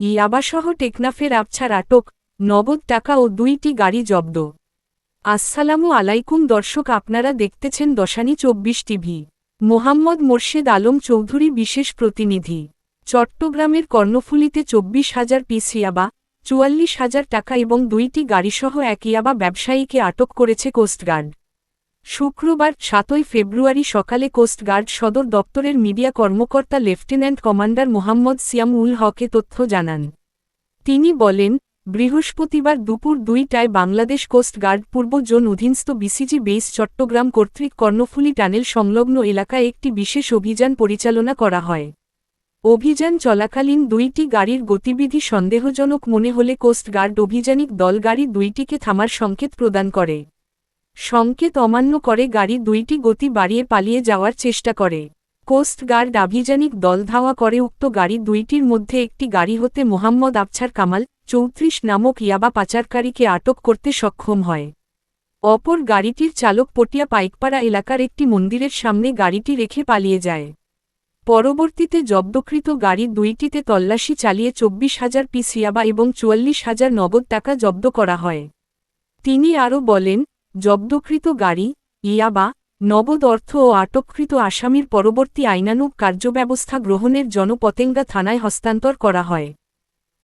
ইয়াবাসহ টেকনাফের আবছার আটক, নগদ টাকা ও দুইটি গাড়ি জব্দ। আসসালামু আলাইকুম দর্শক, আপনারা দেখতেছেন দশানি চব্বিশ টিভি। মোহাম্মদ মোর্শেদ আলম চৌধুরী বিশেষ প্রতিনিধি। চট্টগ্রামের কর্ণফুলিতে চব্বিশ হাজার পিস ইয়াবা, চুয়াল্লিশ হাজার টাকা এবং দুইটি গাড়িসহ এক ইয়াবা ব্যবসায়ীকে আটক করেছে কোস্টগার্ড। শুক্রবার, সাতই ফেব্রুয়ারি সকালে কোস্টগার্ড সদর দপ্তরের মিডিয়া কর্মকর্তা লেফটেন্যান্ট কমান্ডার মোহাম্মদ সিয়াম উল হকে তথ্য জানান। তিনি বলেন, বৃহস্পতিবার দুপুর দুইটায় বাংলাদেশ কোস্টগার্ড পূর্ব জোন অধীনস্থ বিসিজি বেস চট্টগ্রাম কর্তৃক কর্ণফুলী টানেল সংলগ্ন এলাকায় একটি বিশেষ অভিযান পরিচালনা করা হয়। অভিযান চলাকালীন দুইটি গাড়ির গতিবিধি সন্দেহজনক মনে হলে কোস্টগার্ড অভিযানিক দল গাড়ি দুইটিকে থামার সংকেত প্রদান করে। সংকেত অমান্য করে গাড়ি দুইটি গতি বাড়িয়ে পালিয়ে যাওয়ার চেষ্টা করে। কোস্টগার্ড আভিযানিক দল ধাওয়া করে উক্ত গাড়ি দুইটির মধ্যে একটি গাড়ি হতে মোহাম্মদ আবছার কামাল, চৌত্রিশ নামক ইয়াবা পাচারকারীকে আটক করতে সক্ষম হয়। অপর গাড়িটির চালক পটিয়া পাইকপাড়া এলাকার একটি মন্দিরের সামনে গাড়িটি রেখে পালিয়ে যায়। পরবর্তীতে জব্দকৃত গাড়ি দুইটিতে তল্লাশি চালিয়ে চব্বিশ হাজার পিস ইয়াবা এবং চুয়াল্লিশ হাজার নগদ টাকা জব্দ করা হয়। তিনি আরও বলেন জব্দকৃত গাড়ি, ইয়াবা নবদ অর্থ ও আটককৃত আসামির পরবর্তী আইনানুগ কার্যব্যবস্থা গ্রহণের জনপতেঙ্গা থানায় হস্তান্তর করা হয়।